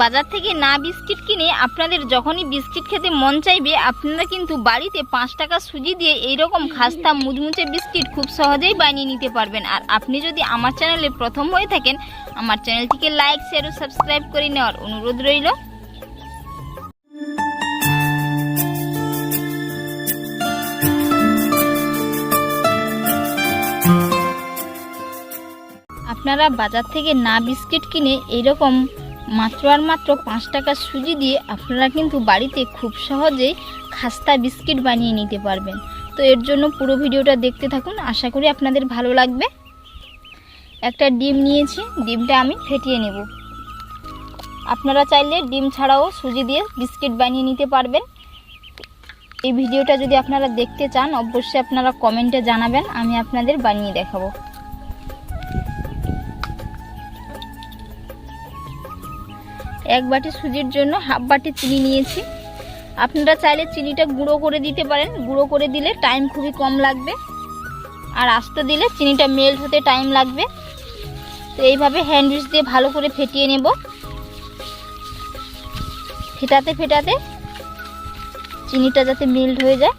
বাজার থেকে না বিস্কিট কিনে আপনাদের যখনই বিস্কিট খেতে মন চাইবে, আপনারা কিন্তু বাড়িতে পাঁচ টাকা সুজি দিয়ে এইরকম খাস্তা মুচমুচে বিস্কিট খুব সহজেই বানিয়ে নিতে পারবেন। আর আপনি যদি আমার চ্যানেলে প্রথম হয়ে থাকেন, আমার চ্যানেলটিকে লাইক শেয়ার ও সাবস্ক্রাইব করে নেওয়ার অনুরোধ রইল। আপনারা বাজার থেকে না বিস্কিট কিনে এইরকম মাত্র আর মাত্র পাঁচ টাকার সুজি দিয়ে আপনারা কিন্তু বাড়িতে খুব সহজেই খাস্তা বিস্কিট বানিয়ে নিতে পারবেন। তো এর জন্য পুরো ভিডিওটা দেখতে থাকুন, আশা করি আপনাদের ভালো লাগবে। একটা ডিম নিয়েছি, ডিমটা আমি ফেটিয়ে নেব। আপনারা চাইলে ডিম ছাড়াও সুজি দিয়ে বিস্কিট বানিয়ে নিতে পারবেন। এই ভিডিওটা যদি আপনারা দেখতে চান, অবশ্যই আপনারা কমেন্টে জানাবেন, আমি আপনাদের বানিয়ে দেখাবো। এক বাটি সুজির জন্য হাফ বাটি চিনি নিয়েছি। আপনারা চাইলে চিনিটা গুঁড়ো করে দিতে পারেন। গুঁড়ো করে দিলে টাইম খুবই কম লাগবে। আর আস্তে দিলে চিনিটা মেল্ট হতে টাইম লাগবে। তো এইভাবে হ্যান্ডউইচ দিয়ে ভালো করে ফেটিয়ে নেব। ফেটাতে ফেটাতে চিনিটা যাতে মেল্ট হয়ে যায়।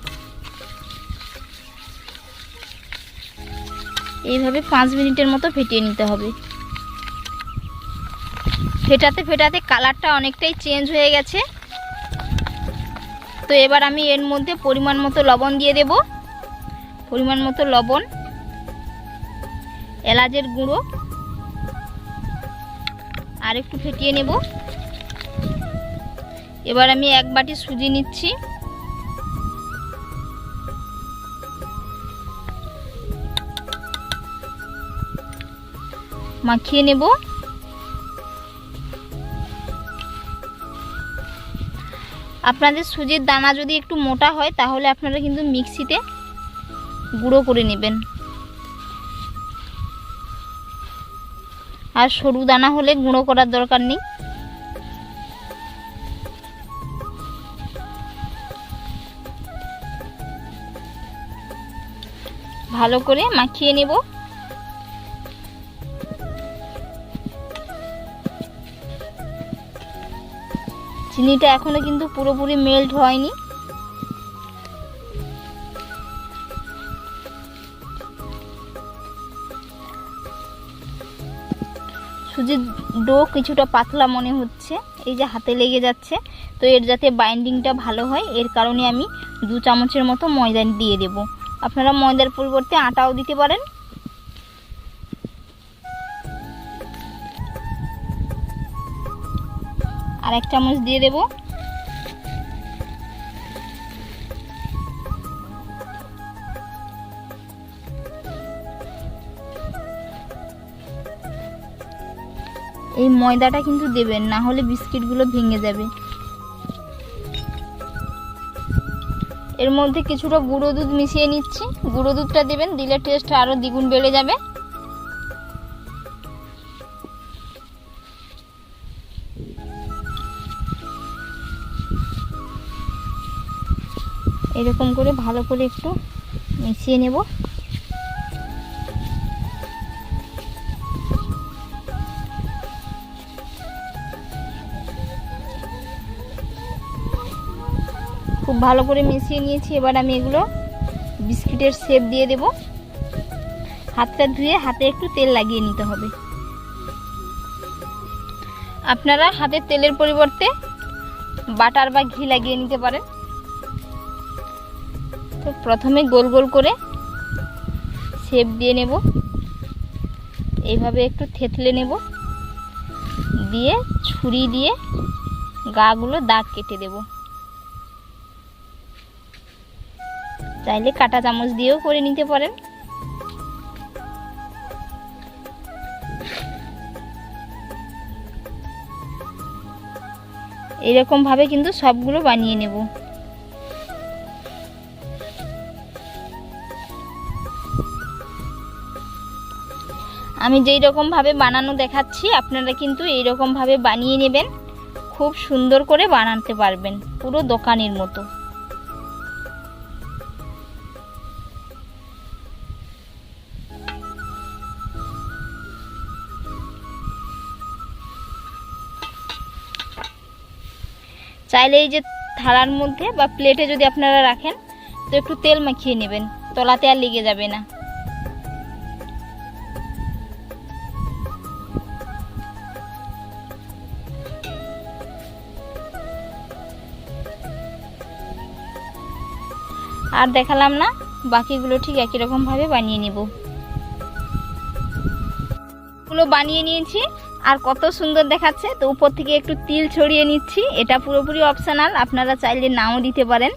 এইভাবে পাঁচ মিনিটের মতো ফেটিয়ে নিতে হবে। ফেটাতে ফেটাতে কালারটা অনেকটাই চেঞ্জ হয়ে গেছে। তো এবার আমি এর মধ্যে পরিমাণ মতো লবণ দিয়ে দেব। পরিমাণ মতো লবণ, এলাচের গুঁড়ো, আর একটু ফেটিয়ে নেব। এবার আমি এক বাটি সুজি নিচ্ছি। মাখিয়ে নেব। আপনাদের সুজির দানা যদি একটু মোটা হয়, তাহলে আপনারা কিন্তু মিক্সিতে গুঁড়ো করে নেবেন। আর সরু দানা হলে গুঁড়ো করার দরকার নেই। ভালো করে মাখিয়ে নেব। চিনিটা এখনও কিন্তু পুরোপুরি মেল্ট হয়নি। সুজির ডো কিছুটা পাতলা মনে হচ্ছে, এই যে হাতে লেগে যাচ্ছে। তো এর যাতে বাইন্ডিংটা ভালো হয়, এর কারণে আমি দু চামচের মতো ময়দা দিয়ে দেব। আপনারা ময়দার পরিবর্তে আটাও দিতে পারেন। আর এক চামচ দিয়ে দেব। এই ময়দাটা কিন্তু দেবেন, না হলে বিস্কিটগুলো ভেঙে যাবে। এর মধ্যে কিছুটা গুঁড়ো দুধ মিশিয়ে নিচ্ছি। গুঁড়ো দুধটা দেবেন, দিলে টেস্ট আরও দ্বিগুণ বেড়ে যাবে। এরকম করে ভালো করে একটু মিশিয়ে নেব। খুব ভালো করে মিশিয়ে নিয়েছি, এবার আমি এগুলো বিস্কিটের শেপ দিয়ে দেব। হাতটা ধুয়ে হাতে একটু তেল লাগিয়ে নিতে হবে। আপনারা হাতে তেলের পরিবর্তে বাটার বা ঘি লাগিয়ে নিতে পারেন। তো প্রথমে গোল গোল করে শেপ দিয়ে নেব। এইভাবে একটু থেতলে নেব। দিয়ে ছুরি দিয়ে গাগুলো দাগ কেটে দেব। চাইলে কাটা চামচ দিয়েও করে নিতে পারেন। এরকম ভাবে কিন্তু সবগুলো বানিয়ে নেব। আমি যেই রকম ভাবে বানানো দেখাচ্ছি, আপনারা কিন্তু এই রকম ভাবে বানিয়ে নেবেন। খুব সুন্দর করে বানাতে পারবেন, পুরো দোকানের মতো। চাইলে এই যে থালার মধ্যে বা প্লেটে যদি আপনারা রাখেন, তো একটু তেল মাখিয়ে নেবেন, তলাতে আর লেগে যাবে না। আর দেখালাম না, বাকিগুলো ঠিক একই রকম ভাবে বানিয়ে নিব। গুলো বানিয়ে নিয়েছি, আর কত সুন্দর দেখাচ্ছে। তো উপর থেকে একটু তিল ছড়িয়ে নিচ্ছি, এটা পুরোপুরি অপশনাল আপনারা চাইলে নাও দিতে পারেন।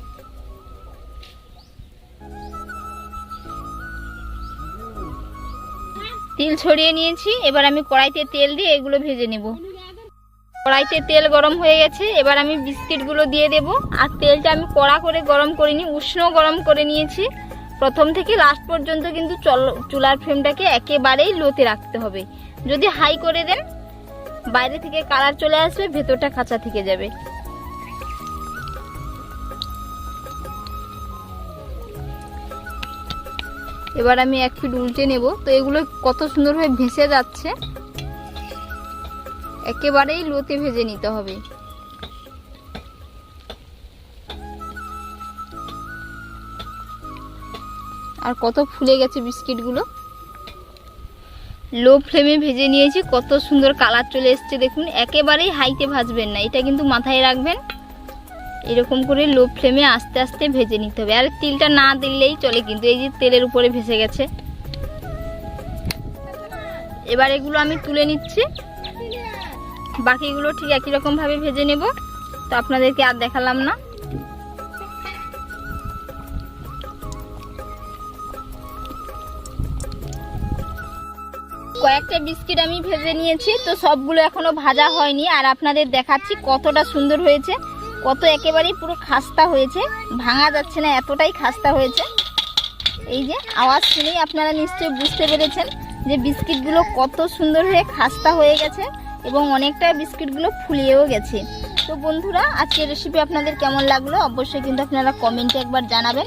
তিল ছড়িয়ে নিয়েছি, এবার আমি কড়াইতে তেল দিয়ে এগুলো ভেজে নেব। কড়াইতে তেল গরম হয়ে গেছে, এবার আমি বিস্কিটগুলো দিয়ে দেব। আর তেলটা আমি কড়া করে গরম করিনি, উষ্ণ গরম করে নিয়েছি। প্রথম থেকে লাস্ট পর্যন্ত কিন্তু চল- চুলার ফ্লেমটাকে একেবারেই লোতে রাখতে হবে। যদি হাই করে দেন, বাইরে থেকে কালার চলে আসবে, ভেতরটা কাঁচা থেকে যাবে। এবার আমি এক ফিট উল্টে নেব। তো এগুলো কত সুন্দরভাবে ভেসে যাচ্ছে। একেবারেই লোতে ভেজে নিতে হবে। আর কত ফুলে গেছে বিস্কিটগুলো। লো ফ্লেমে ভেজে নিয়েছি, কত সুন্দর কালার চলে এসছে দেখুন, একেবারেই হাইতে ভাজবেন না, এটা কিন্তু মাথায় রাখবেন। এরকম করে লো ফ্লেমে আস্তে আস্তে ভেজে নিতে হবে, আর তিলটা না দিলেই চলে কিন্তু, এই যে তেলের উপরে ভেসে গেছে। এবার এগুলো আমি তুলে নিচ্ছি। বাকিগুলো ঠিক একই রকম ভাবে ভেজে নেব। তো আপনাদেরকে আর দেখালাম না। কয়েকটা বিস্কিট আমি ভেজে নিয়েছি, তো সবগুলো এখনও ভাজা হয়নি। আর আপনাদের দেখাচ্ছি কতটা সুন্দর হয়েছে, কত একেবারেই পুরো খাস্তা হয়েছে। ভাঙা যাচ্ছে না, এতটাই খাস্তা হয়েছে। এই যে, আওয়াজ শুনেই আপনারা নিশ্চয়ই বুঝতে পেরেছেন যে বিস্কিটগুলো কত সুন্দর হয়ে খাস্তা হয়ে গেছে। এবং অনেকটা বিস্কিটগুলো ফুলিয়েও গেছে। তো বন্ধুরা, আজকের রেসিপি আপনাদের কেমন লাগল অবশ্যই কিন্তু আপনারা কমেন্টে একবার জানাবেন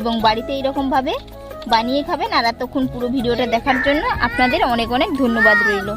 এবং বাড়িতে এইরকমভাবে বানিয়ে খাবেন। আর এতক্ষণ পুরো ভিডিওটা দেখার জন্য আপনাদের অনেক অনেক ধন্যবাদ রইল।